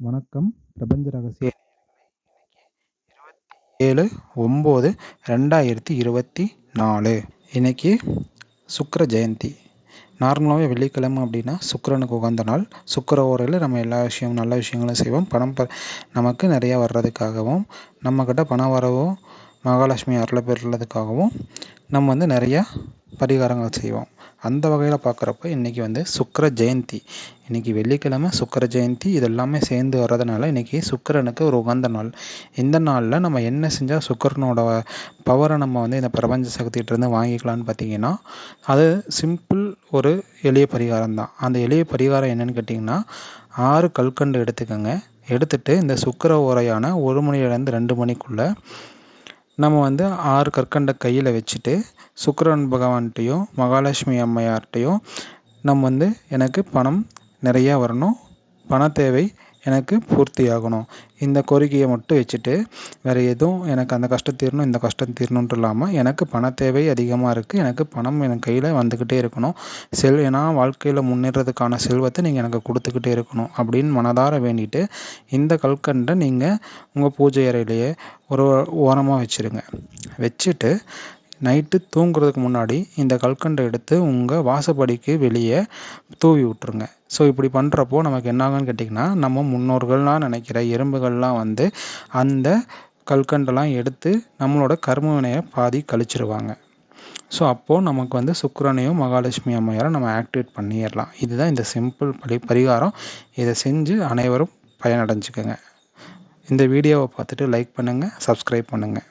வணக்கம். பிரபஞ்ச ரகசிய ஏழு ஒம்பது ரெண்டாயிரத்தி இருபத்தி நாலு. இன்னைக்கு சுக்கர ஜெயந்தி. நார்மலாகவே வெள்ளிக்கிழமை அப்படின்னா சுக்கரனுக்கு உகந்த நாள். சுக்கிர ஓரையில் நம்ம எல்லா விஷயம் நல்ல விஷயங்களும் செய்வோம். பணம் ப நமக்கு நிறையா வர்றதுக்காகவும் நம்மக்கிட்ட பணம் வரவும் மகாலட்சுமி அருளை பெறுறதுக்காகவும் நம்ம வந்து நிறையா பரிகாரங்கள் செய்வோம். அந்த வகையில் பார்க்குறப்ப இன்றைக்கி வந்து சுக்கிர ஜெயந்தி. இன்றைக்கி வெள்ளிக்கிழமை சுக்கிர ஜெயந்தி. இது எல்லாமே சேர்ந்து வர்றதுனால இன்றைக்கி சுக்கிரனுக்கு ஒரு உகந்த நாள். இந்த நாளில் நம்ம என்ன செஞ்சால் சுக்கிரனோட பவரை நம்ம வந்து இந்த பிரபஞ்ச சக்திகிட்டேருந்து வாங்கிக்கலாம்னு பார்த்தீங்கன்னா அது சிம்பிள் ஒரு எளிய பரிகாரம் தான். அந்த எளிய பரிகாரம் என்னென்னு கேட்டிங்கன்னா ஆறு கல்கண்டு எடுத்துக்கோங்க. எடுத்துகிட்டு இந்த சுக்கர ஓரையான ஒரு மணிலேருந்து ரெண்டு மணிக்குள்ளே நம்ம வந்து ஆறு கற்கண்டை கையில் வச்சுட்டு சுக்கரன் பகவான்கிட்டையும் மகாலட்சுமி அம்மையார்கிட்டையும் நம்ம வந்து எனக்கு பணம் நிறையா வரணும். பண தேவை எனக்கு பூர்த்தி ஆகணும் இந்த கோரிக்கையை மட்டும் வச்சுட்டு வேறு எதுவும் எனக்கு அந்த கஷ்டம் தீரணும் இந்த கஷ்டம் தீரணுன்ட்டு இல்லாமல் எனக்கு பண தேவை அதிகமாக இருக்குது எனக்கு பணம் என் கையில் வந்துக்கிட்டே இருக்கணும். செல் ஏன்னா வாழ்க்கையில் முன்னேறதுக்கான செல்வத்தை நீங்கள் எனக்கு கொடுத்துக்கிட்டே இருக்கணும் அப்படின்னு மனதார வேண்டிட்டு இந்த கல்கண்டை நீங்கள் உங்கள் பூஜை அறையிலேயே ஒரு ஓரமாக வச்சுருங்க. வச்சுட்டு நைட்டு தூங்குறதுக்கு முன்னாடி இந்த கல்கண்டை எடுத்து உங்கள் வாசப்படிக்கு வெளியே தூவி விட்ருங்க ஸோ இப்படி பண்ணுறப்போ நமக்கு என்னாகும்னு கேட்டிங்கன்னா நம்ம முன்னோர்கள்லாம் நினைக்கிற எறும்புகள்லாம் வந்து அந்த கல்கண்டெல்லாம் எடுத்து நம்மளோட கர்ம வினையை பாதி கழிச்சிருவாங்க. ஸோ அப்போது நமக்கு வந்து சுக்கரனையும் மகாலட்சுமி அம்மையாரை நம்ம ஆக்டிவேட் பண்ணிடலாம். இதுதான் இந்த சிம்பிள் பரி பரிகாரம். இதை செஞ்சு அனைவரும் பயனடைஞ்சுக்கோங்க. இந்த வீடியோவை பார்த்துட்டு லைக் பண்ணுங்கள் சப்ஸ்கிரைப் பண்ணுங்கள்